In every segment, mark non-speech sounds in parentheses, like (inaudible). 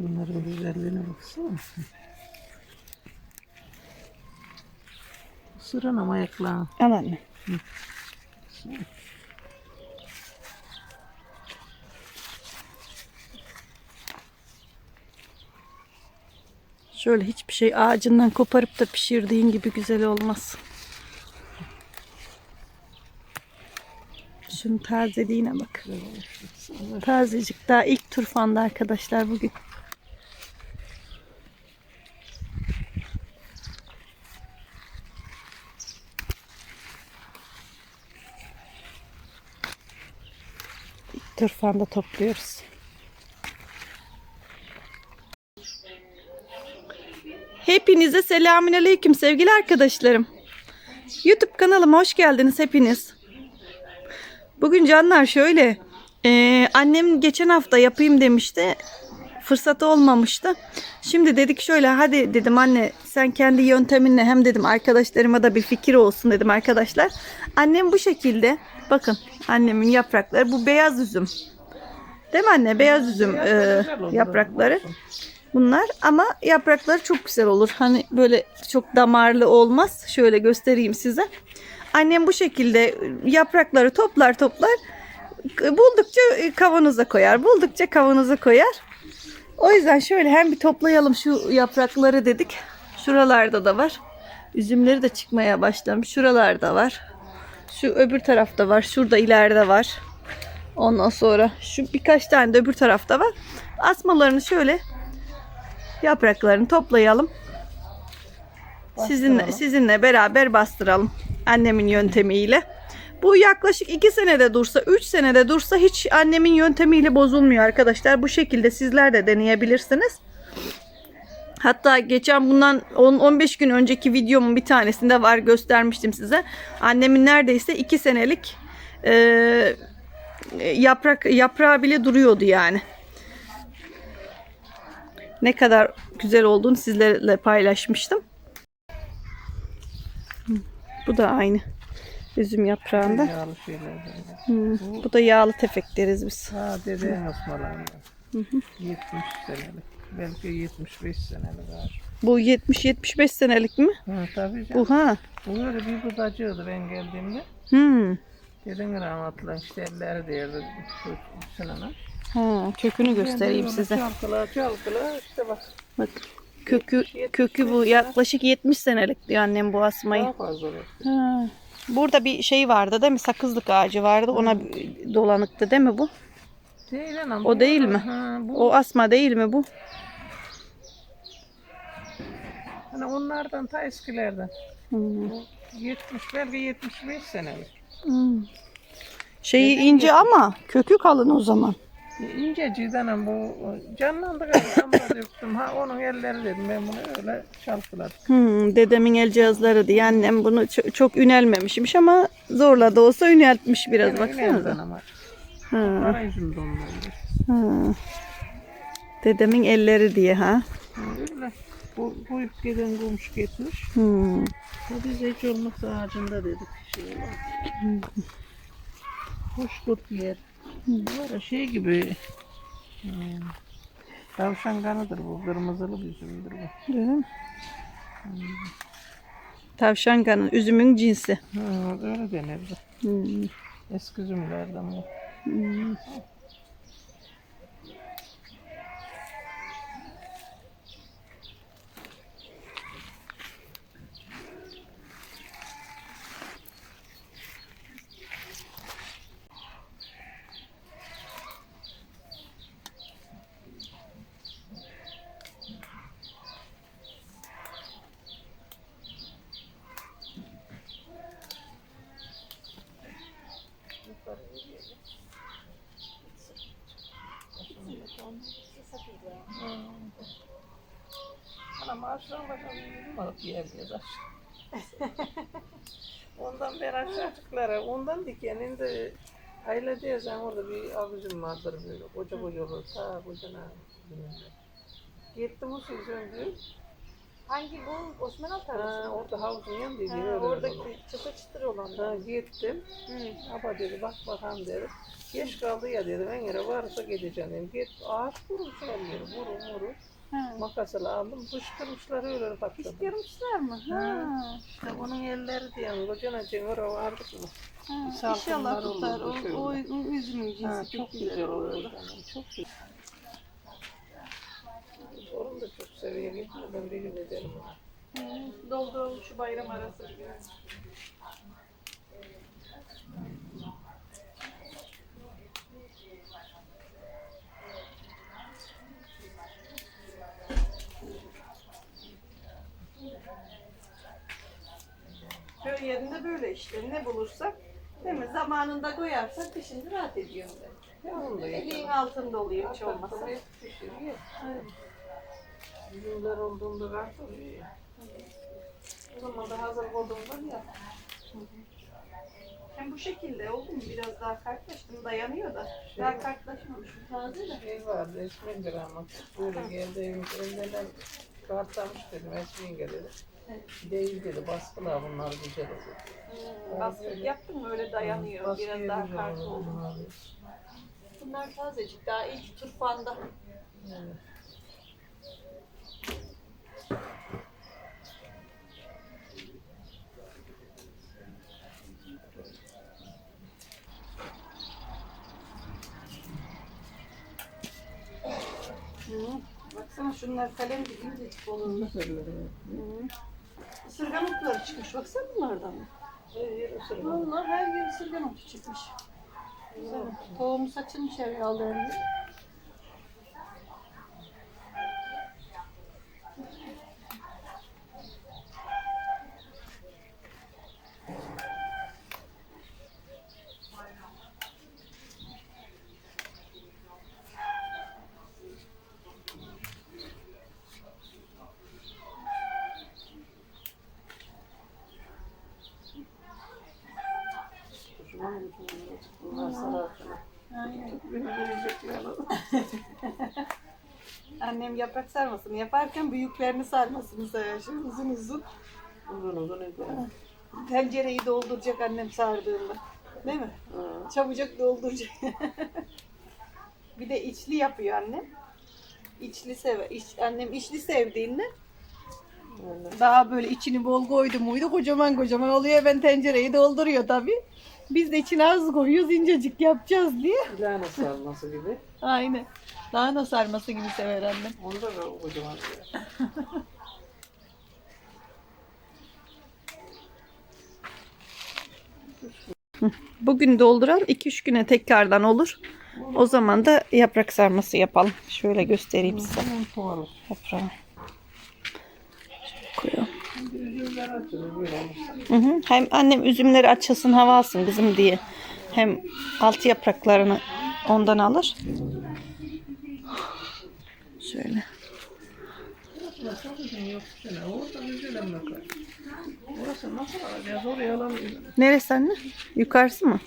Şunların güzelliğine baksana. Sıranam ayaklarına. Al anne. Şöyle hiçbir şey ağacından koparıp da pişirdiğin gibi güzel olmaz. Şunun tazeliğine bak. Tazecik daha ilk turfanda arkadaşlar bugün. İlk turfanda topluyoruz. Hepinize selamünaleyküm sevgili arkadaşlarım. YouTube kanalıma hoş geldiniz hepiniz. Bugün canlar şöyle. e, annem geçen hafta yapayım demişti. Fırsatı olmamıştı. Şimdi dedik şöyle hadi dedim anne sen kendi yönteminle hem dedim arkadaşlarıma da bir fikir olsun dedim arkadaşlar. Annem bu şekilde bakın annemin yaprakları bu beyaz üzüm. Değil mi anne? Beyaz üzüm e, yaprakları. Bunlar ama yaprakları çok güzel olur. Hani böyle çok damarlı olmaz. Şöyle göstereyim size. Annem bu şekilde yaprakları toplar toplar. Buldukça kavanoza koyar. Buldukça kavanoza koyar. O yüzden şöyle hem bir toplayalım şu yaprakları dedik. Şuralarda da var. Üzümleri de çıkmaya başlamış. Şuralarda var. Şu öbür tarafta var. Şurada ileride var. Ondan sonra şu birkaç tane de öbür tarafta var. Asmalarını şöyle yapraklarını toplayalım. Sizinle, Bastıralım. sizinle beraber bastıralım. Annemin yöntemiyle. Bu yaklaşık 2 senede dursa, 3 senede dursa hiç annemin yöntemiyle bozulmuyor arkadaşlar. Bu şekilde sizler de deneyebilirsiniz. Hatta geçen bundan 10-15 gün önceki videomun bir tanesinde var göstermiştim size. Annemin neredeyse 2 senelik e, yaprak yaprağı bile duruyordu yani. Ne kadar güzel olduğunu sizlerle paylaşmıştım. Bu da aynı. Üzüm yaprağında. Yağlı. Hı, Bu da yağlı tefek deriz biz. Ha dedeğin osmalarından. 70 senelik. Belki 75 senelik ağaç. Bu 70-75 senelik mi? Ha tabii canım. Bu ha. Bu böyle bir budacıydı ben geldiğimde. Hmm. Dedin rahmetli işte elleri derdi şu sınana. Ha, kökünü göstereyim size. Çalkala çalkala işte bak. Bak. Kökü kökü bu yaklaşık 70 senelik diyor annem bu asmayı. Daha fazla olur. Ha. Burada bir şey vardı değil mi? Sakızlık ağacı vardı. Ona dolanıktı değil mi bu? Değil anam. O değil mi? Ha, bu O asma değil mi bu? Hani onlardan ta eskilerden. Hmm. Bu 70 belki 75 senelik. Hmm. Şeyi ince ama kökü kalın o zaman. İnce cidanım bu canlandı galiba döktüm. Ha onun elleri dedim ben bunu öyle çalkaladım. Hmm, dedemin el cihazları diye annem bunu çok, çok ünelmemişmiş ama zorla da olsa üneltmiş biraz Yani baksanıza. ama. Ha, Para yüzüm donmuyor. ha. Dedemin elleri diye ha. Öyle. Bu koyup gelen komşu getmiş. Hmm. Biz hiç olmazsa ağacında dedik. Şey. Hoş kurt yer. Var ya şey gibi. Hmm. Tavşan kanıdır bu. Kırmızılı bir üzümdür bu. Öyle mi? Tavşan kanı, üzümün cinsi. Ha, öyle denirdi. Hmm. Eski üzümlerden bu. Hmm. Anam ağaçtan başka bir yiyebiliriz Ondan beri aşağıcıklara, ondan dikeninde Ayla diyesen orada bir abicim vardır böyle koca koca olur ta kocana. Gittim o sözün diyor. Hangi bu Osman Altar? Ha, orada havuzun yanında Ha, oradaki çıtır çıtır olan. Ha, gittim. Hı. Aba dedi bak bakalım dedi. Geç kaldı ya dedi. Ben yere varsa gideceğim dedim. Git ağaç yeri. Vurun vurun. Ha. Makasla aldım. Fışkırmışlar öyle patladı. Yarmışlar mı? Ha. İşte onun elleri diyen kocana oraya vardık mı? ha. İnşallah tutar. O, o, o üzümün cinsi Ha, çok, güzel olur. olur. Çok güzel. Onu da çok seviyor. Gitmeden bir gün edelim. Dolduralım şu bayram arası. Köy yerinde böyle işte ne bulursak değil mi? Zamanında koyarsak kışın rahat ediyorum ben. Yeter. altında oluyor hiç pişiriyor. Üzümler olduğunda kartoluyor. O zaman da hazır olduğunda ya. Hem bu şekilde oldu mu? Biraz daha kartlaştım. Dayanıyor da. Şey- Daha kartlaşmamış. Taze de. Şey vardı Esmen ama böyle geldi elinden kartlamış dedim Esmen dedi. Değil dedi baskılar bunlar güzel olur. Hmm, baskı yaptım mı öyle dayanıyor. Baskıya Biraz daha olur oldu. bunlar. Bunlar tazecik. Daha ilk turfanda. Evet. Hı. Baksana şunlar kalem gibi incecik olur. Isırgan otları çıkmış. Baksana bunlardan. Vallahi her yer ısırgan otu çıkmış. Güzel. Tohumu saçılmış herhalde. Hoşuma mı gidiyor? Bunlar sararken. Aynen. (laughs) Annem yaprak sarmasını yaparken büyüklerini sarmasını. Şöyle uzun uzun. Uzun uzun ediyor. Tencereyi dolduracak annem sardığında. Değil mi? Ha. Çabucak dolduracak. (laughs) bir de içli yapıyor annem. İçli sever. İç, annem içli sevdiğinde daha böyle içini bol koydu muydu kocaman kocaman oluyor. Ben tencereyi dolduruyor tabi. Biz de içine az koyuyoruz incecik yapacağız diye. Lahana sarması gibi. Aynen. Lahana sarması gibi sever annem. Onda da kocaman diyor. Bugün dolduran 2-3 güne tekrardan olur. O zaman da yaprak sarması yapalım. Şöyle göstereyim size yaprağı. Şöyle koyalım. Üzümler açılır böyle olursa. Hı hı. Hem annem üzümleri açılsın hava alsın kızım diye. Hem altı yapraklarını ondan alır. Şöyle. Neresi anne? Yukarısı mı?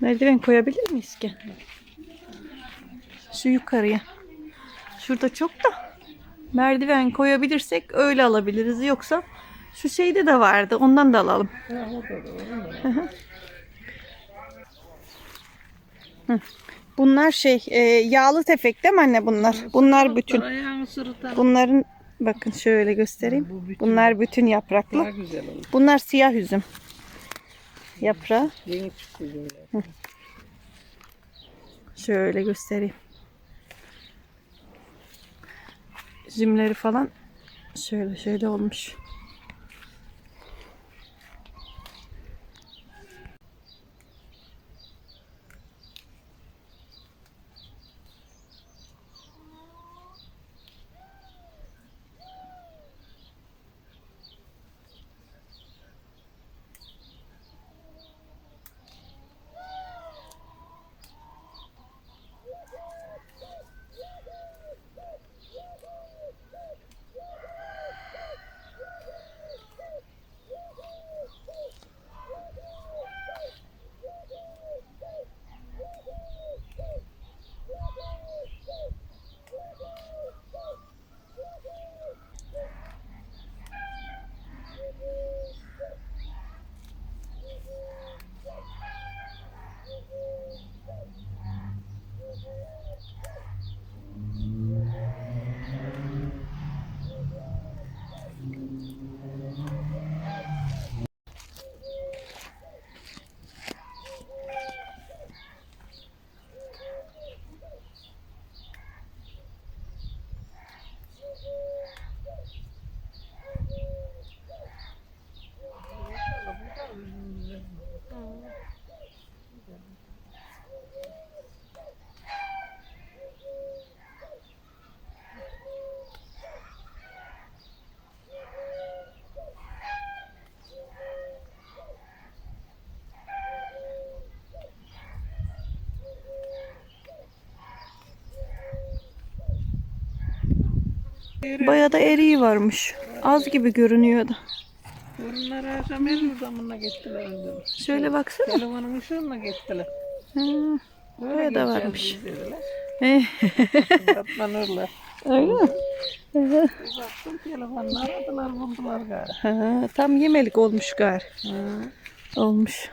Merdiven koyabilir miyiz ki? Şu yukarıya. Şurada çok da merdiven koyabilirsek öyle alabiliriz. Yoksa şu şeyde de vardı. Ondan da alalım. Bunlar şey e, yağlı tefek değil mi anne bunlar? Bunlar bütün. Bunların bakın şöyle göstereyim. Bunlar bütün yapraklı. Bunlar siyah üzüm. Yaprağı. Şöyle göstereyim. Üzümleri falan şöyle şöyle olmuş. Bayağı da eriği varmış. Az gibi görünüyordu. Bunlar akşam el zamanla gittiler. önce. Şöyle baksana. Telefonun ışığına gittiler. Ha, Buraya da varmış. Katlanırlar. Öyle mi? Baktım telefonla aradılar buldular galiba. Ha, tam yemelik olmuş gar. Hı. Olmuş.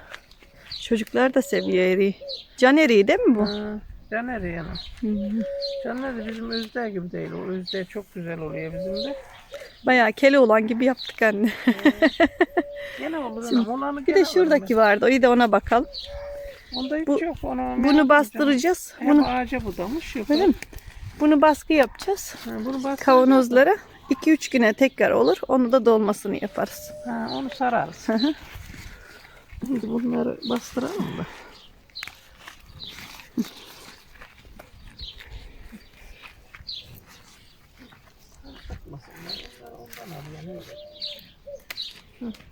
Çocuklar da seviyor eriği. Can eriği değil mi bu? Hı. Caner. Hı. Caner de bizim özde gibi değil. O özde çok güzel oluyor bizim de. Bayağı kele olan gibi yaptık anne. Gene anam. Olanı Bir de şuradaki vardı. O da ona bakalım. Onda hiç bu- yok. Onu merak Bunu bastıracağız. Hep Bunu ağaca budamış. Yok. öyle mi? Bunu baskı yapacağız. Ha, bunu bastıracağız. Kavanozlara 2-3 güne tekrar olur. Onu da dolmasını yaparız. Ha, onu sararız. Şimdi bunları bastıralım da.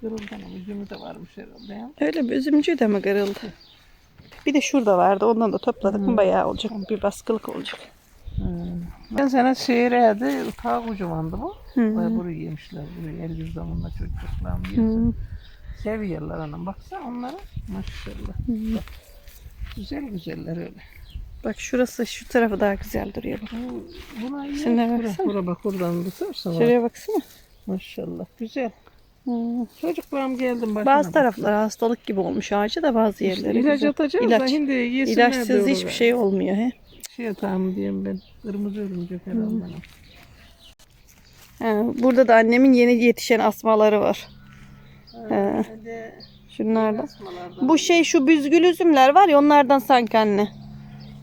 Kırıldan üzümü de varmış herhalde ya. Öyle bir üzümcü de mi kırıldı? Bir de şurada vardı. Ondan da topladık mı bayağı olacak. Bir baskılık olacak. Ben sana seyredi, ta kocamandı bu. Hı. Buraya burayı yemişler, burayı el yüz zamanla çocuklarım yiyorsa. Hı. Seviyorlar anam, baksana onlara. Maşallah. Bak, Güzel güzeller öyle. Bak şurası şu tarafı daha güzel duruyor. Bak. Bu, buna iyi. Şuna Bura, baksana. bura bak buradan tutarsa bak. Şuraya baksana. Maşallah güzel. Hı. Çocuklarım geldim başına. Bazı tarafları hastalık gibi olmuş ağacı da bazı yerleri İlaç güzel. atacağız İlaç. da şimdi yesinler İlaçsız hiçbir şey olmuyor. He. Şey atağım diyeyim ben. Kırmızı örümcek herhalde. Ha, burada da annemin yeni yetişen asmaları var. Ha, Hadi. şunlardan. Bu şey şu büzgül üzümler var ya onlardan sanki anne.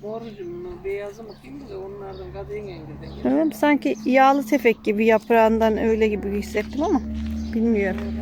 Borucu mu, beyazı mı kim bilir onlardan kadın engilden. Evet, sanki yağlı tefek gibi yaprağından öyle gibi hissettim ama bilmiyorum.